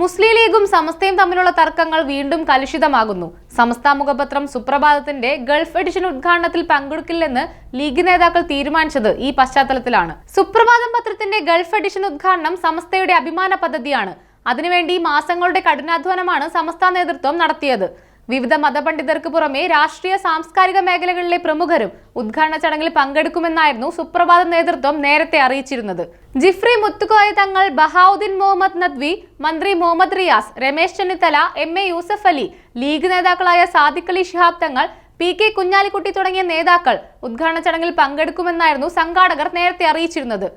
മുസ്ലിം ലീഗും സമസ്തയും തമ്മിലുള്ള തർക്കങ്ങൾ വീണ്ടും കലുഷിതമാകുന്നു. സമസ്ത മുഖപത്രം സുപ്രഭാതത്തിന്റെ ഗൾഫ് എഡിഷൻ ഉദ്ഘാടനത്തിൽ പങ്കെടുക്കില്ലെന്ന് ലീഗ് നേതാക്കൾ തീരുമാനിച്ചത് ഈ പശ്ചാത്തലത്തിലാണ്. സുപ്രഭാതം പത്രത്തിന്റെ ഗൾഫ് എഡിഷൻ ഉദ്ഘാടനം സമസ്തയുടെ അഭിമാന പദ്ധതിയാണ്. അതിനുവേണ്ടി മാസങ്ങളുടെ കഠിനാധ്വാനമാണ് സമസ്ത നേതൃത്വം നടത്തിയത്. വിവിധ മതപണ്ഡിതർക്ക് പുറമെ രാഷ്ട്രീയ സാംസ്കാരിക മേഖലകളിലെ പ്രമുഖരും ഉദ്ഘാടന ചടങ്ങിൽ പങ്കെടുക്കുമെന്നായിരുന്നു സുപ്രഭാത നേതൃത്വം നേരത്തെ അറിയിച്ചിരുന്നത്. ജിഫ്രി മുത്തുക്കോയ തങ്ങൾ ബഹാവുദ്ദീൻ മുഹമ്മദ് നദ്വി മന്ത്രി Muhammad Riyas Ramesh Chennithala M A Yusuf Ali league നേതാക്കളായ സാദിഖ് അലി ഷിഹാബ് തങ്ങൾ പി കെ കുഞ്ഞാലിക്കുട്ടി തുടങ്ങിയ നേതാക്കൾ ഉദ്ഘാടന ചടങ്ങിൽ പങ്കെടുക്കുമെന്നായിരുന്നു സംഘാടകർ നേരത്തെ അറിയിച്ചിരുന്നത്.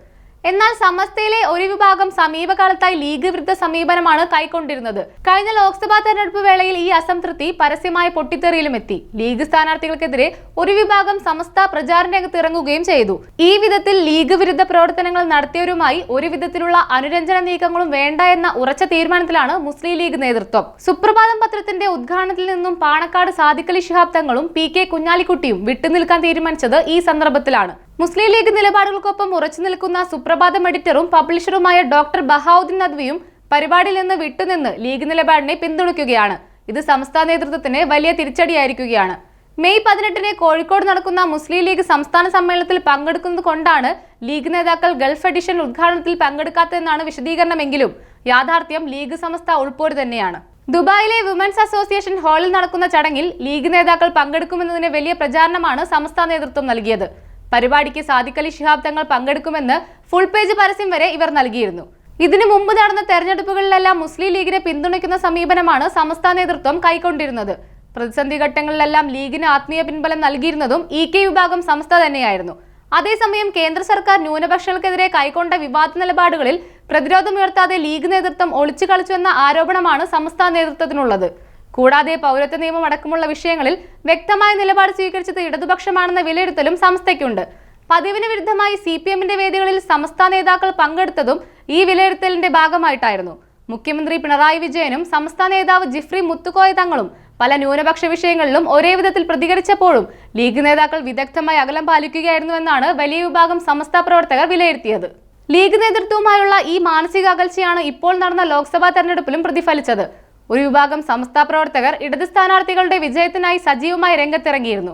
എന്നാൽ സമസ്തയിലെ ഒരു വിഭാഗം സമീപകാലത്തായി ലീഗ് വിരുദ്ധ സമീപനമാണ് കൈക്കൊണ്ടിരുന്നത്. കഴിഞ്ഞ ലോക്സഭാ തെരഞ്ഞെടുപ്പ് വേളയിൽ ഈ അസംതൃപ്തി പരസ്യമായ പൊട്ടിത്തെറിയിലും എത്തി. ലീഗ് സ്ഥാനാർത്ഥികൾക്കെതിരെ ഒരു വിഭാഗം സമസ്ത പ്രചാരണ രംഗത്ത് ഇറങ്ങുകയും ചെയ്തു. ഈ വിധത്തിൽ ലീഗ് വിരുദ്ധ പ്രവർത്തനങ്ങൾ നടത്തിയവരുമായി ഒരു വിധത്തിലുള്ള അനുരഞ്ജന നീക്കങ്ങളും വേണ്ട എന്ന ഉറച്ച തീരുമാനത്തിലാണ് മുസ്ലിം ലീഗ് നേതൃത്വം. സുപ്രഭാതം പത്രത്തിന്റെ ഉദ്ഘാടനത്തിൽ നിന്നും പാണക്കാട് സാദിഖലി ശിഹാബ് തങ്ങളും പി കെ കുഞ്ഞാലിക്കുട്ടിയും വിട്ടുനിൽക്കാൻ തീരുമാനിച്ചത് ഈ സന്ദർഭത്തിലാണ്. മുസ്ലിം ലീഗ് നിലപാടുകൾക്കൊപ്പം ഉറച്ചു നിൽക്കുന്ന സുപ്രഭാതം എഡിറ്ററും പബ്ലിഷറുമായ ഡോക്ടർ ബഹാവുദ്ദീൻ നദ്വിയും പരിപാടിയിൽ നിന്ന് വിട്ടുനിന്ന് ലീഗ് നിലപാടിനെ പിന്തുണയ്ക്കുകയാണ്. ഇത് സംസ്ഥാന നേതൃത്വത്തിന് വലിയ തിരിച്ചടിയായിരിക്കുകയാണ്. മെയ് പതിനെട്ടിന് കോഴിക്കോട് നടക്കുന്ന മുസ്ലിം ലീഗ് സംസ്ഥാന സമ്മേളനത്തിൽ പങ്കെടുക്കുന്നത് കൊണ്ടാണ് ലീഗ് നേതാക്കൾ ഗൾഫ് എഡിഷൻ ഉദ്ഘാടനത്തിൽ പങ്കെടുക്കാത്തതെന്നാണ് വിശദീകരണമെങ്കിലും യാഥാർത്ഥ്യം ലീഗ് സംസ്ഥ ഉൾപ്പോര് തന്നെയാണ്. ദുബായിലെ വിമൻസ് അസോസിയേഷൻ ഹാളിൽ നടക്കുന്ന ചടങ്ങിൽ ലീഗ് നേതാക്കൾ പങ്കെടുക്കുമെന്നതിന് വലിയ പ്രചാരണമാണ് സംസ്ഥാന നേതൃത്വം നൽകിയത്. പരിപാടിക്ക് സാദിഖലി ശിഹാബ് തങ്ങൾ പങ്കെടുക്കുമെന്ന് ഫുൾ പേജ് പരസ്യം വരെ ഇവർ നൽകിയിരുന്നു. ഇതിനു മുമ്പ് നടന്ന തെരഞ്ഞെടുപ്പുകളിലെല്ലാം മുസ്ലിം ലീഗിനെ പിന്തുണയ്ക്കുന്ന സമീപനമാണ് സമസ്ത നേതൃത്വം കൈക്കൊണ്ടിരുന്നത്. പ്രതിസന്ധി ഘട്ടങ്ങളിലെല്ലാം ലീഗിന് ആത്മീയ പിൻബലം നൽകിയിരുന്നതും ഇ കെ വിഭാഗം സംസ്ഥ തന്നെയായിരുന്നു. അതേസമയം കേന്ദ്ര സർക്കാർ ന്യൂനപക്ഷങ്ങൾക്കെതിരെ കൈക്കൊണ്ട വിവാദ നിലപാടുകളിൽ പ്രതിരോധമുയർത്താതെ ലീഗ് നേതൃത്വം ഒളിച്ചു കളിച്ചുവെന്ന ആരോപണമാണ് സംസ്ഥാന നേതൃത്വത്തിനുള്ളത്. കൂടാതെ പൗരത്വ നിയമം അടക്കമുള്ള വിഷയങ്ങളിൽ വ്യക്തമായ നിലപാട് സ്വീകരിച്ചത് ഇടതുപക്ഷമാണെന്ന വിലയിരുത്തലും സംസ്ഥയ്ക്കുണ്ട്. പതിവിന് വിരുദ്ധമായി സി പി എമ്മിന്റെ വേദികളിൽ സംസ്ഥാന നേതാക്കൾ പങ്കെടുത്തതും ഈ വിലയിരുത്തലിന്റെ ഭാഗമായിട്ടായിരുന്നു. മുഖ്യമന്ത്രി പിണറായി വിജയനും സംസ്ഥാന നേതാവ് ജിഫ്രി മുത്തുക്കോയ തങ്ങളും പല ന്യൂനപക്ഷ വിഷയങ്ങളിലും ഒരേ വിധത്തിൽ പ്രതികരിച്ചപ്പോഴും ലീഗ് നേതാക്കൾ വിദഗ്ധമായി അകലം പാലിക്കുകയായിരുന്നുവെന്നാണ് വലിയ വിഭാഗം സമസ്ത പ്രവർത്തകർ വിലയിരുത്തിയത്. ലീഗ് നേതൃത്വവുമായുള്ള ഈ മാനസിക അകൽച്ചയാണ് ഇപ്പോൾ നടന്ന ലോക്സഭാ തെരഞ്ഞെടുപ്പിലും പ്രതിഫലിച്ചത്. ഒരു വിഭാഗം സംസ്ഥാ പ്രവർത്തകർ ഇടത് സ്ഥാനാർത്ഥികളുടെ വിജയത്തിനായി സജീവമായി രംഗത്തിറങ്ങിയിരുന്നു.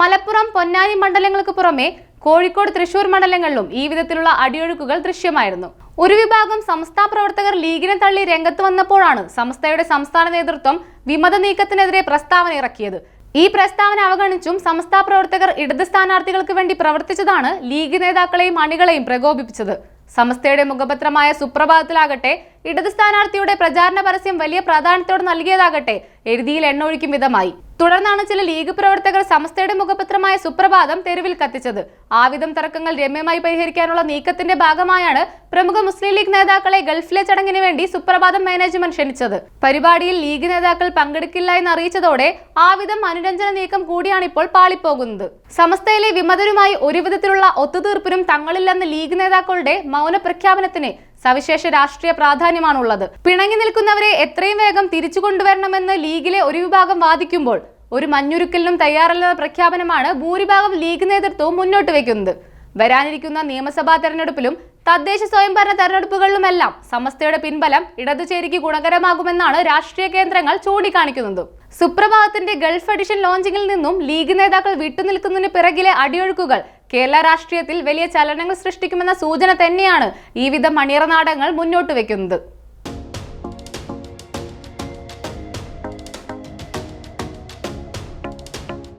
മലപ്പുറം പൊന്നാനി മണ്ഡലങ്ങൾക്ക് പുറമെ കോഴിക്കോട് തൃശൂർ മണ്ഡലങ്ങളിലും ഈ വിധത്തിലുള്ള അടിയൊഴുക്കുകൾ ദൃശ്യമായിരുന്നു. ഒരു വിഭാഗം സംസ്ഥാ പ്രവർത്തകർ ലീഗിനെ തള്ളി രംഗത്ത് വന്നപ്പോഴാണ് സംസ്ഥയുടെ സംസ്ഥാന നേതൃത്വം വിമത നീക്കത്തിനെതിരെ പ്രസ്താവന ഇറക്കിയത്. ഈ പ്രസ്താവന അവഗണിച്ചും സംസ്ഥാ പ്രവർത്തകർ ഇടത് സ്ഥാനാർത്ഥികൾക്ക് വേണ്ടി പ്രവർത്തിച്ചതാണ് ലീഗ് നേതാക്കളെയും അണികളെയും പ്രകോപിപ്പിച്ചത്. സമസ്തയുടെ മുഖപത്രമായ സുപ്രഭാതത്തിലാകട്ടെ ഇടത് സ്ഥാനാർത്ഥിയുടെ പ്രചാരണ പരസ്യം വലിയ പ്രാധാന്യത്തോടെ നൽകിയതാകട്ടെ എഴുതിയിൽ എണ്ണൊഴിക്കും വിധമായി. തുടർന്നാണ് ചില ലീഗ് പ്രവർത്തകർ സംസ്ഥയുടെ മുഖപത്രമായ സുപ്രഭാതം തെരുവിൽ കത്തിച്ചത്. ആവിധം തർക്കങ്ങൾ രമ്യമായി പരിഹരിക്കാനുള്ള നീക്കത്തിന്റെ ഭാഗമായാണ് പ്രമുഖ മുസ്ലിം ലീഗ് നേതാക്കളെ ഗൾഫിലെ ചടങ്ങിന് വേണ്ടി സുപ്രഭാതം മാനേജ്മെന്റ് ക്ഷണിച്ചത്. പരിപാടിയിൽ ലീഗ് നേതാക്കൾ പങ്കെടുക്കില്ല എന്ന് അറിയിച്ചതോടെ ആവിധം അനുരഞ്ജന നീക്കം കൂടിയാണ് ഇപ്പോൾ പാളിപ്പോകുന്നത്. സമസ്തയിലെ വിമതരുമായി ഒരുവിധത്തിലുള്ള ഒത്തുതീർപ്പിനും തങ്ങളില്ലെന്ന ലീഗ് നേതാക്കളുടെ മൗന പ്രഖ്യാപനത്തിന് സവിശേഷ രാഷ്ട്രീയ പ്രാധാന്യമാണുള്ളത്. പിണങ്ങി നിൽക്കുന്നവരെ എത്രയും വേഗം തിരിച്ചു കൊണ്ടുവരണമെന്ന് ലീഗിലെ ഒരു വിഭാഗം വാദിക്കുമ്പോൾ ഒരു മഞ്ഞുരുക്കലിനും തയ്യാറല്ലെന്ന പ്രഖ്യാപനമാണ് ഭൂരിഭാഗം ലീഗ് നേതൃത്വവും മുന്നോട്ട് വയ്ക്കുന്നത്. വരാനിരിക്കുന്ന നിയമസഭാ തെരഞ്ഞെടുപ്പിലും തദ്ദേശ സ്വയംഭരണ തെരഞ്ഞെടുപ്പുകളിലുമെല്ലാം സമസ്തയുടെ പിൻബലം ഇടതുചേരിക്ക് ഗുണകരമാകുമെന്നാണ് രാഷ്ട്രീയ കേന്ദ്രങ്ങൾ ചൂണ്ടിക്കാണിക്കുന്നത്. സുപ്രഭാതത്തിന്റെ ഗൾഫ് എഡിഷൻ ലോഞ്ചിങ്ങിൽ നിന്നും ലീഗ് നേതാക്കൾ വിട്ടുനിൽക്കുന്നതിന് പിറകിലെ അടിയൊഴുക്കുകൾ കേരള രാഷ്ട്രീയത്തിൽ വലിയ ചലനങ്ങൾ സൃഷ്ടിക്കുമെന്ന സൂചന തന്നെയാണ് ഈ വിധം മണിയറ നാടകങ്ങൾ മുന്നോട്ട് വെക്കുന്നത്.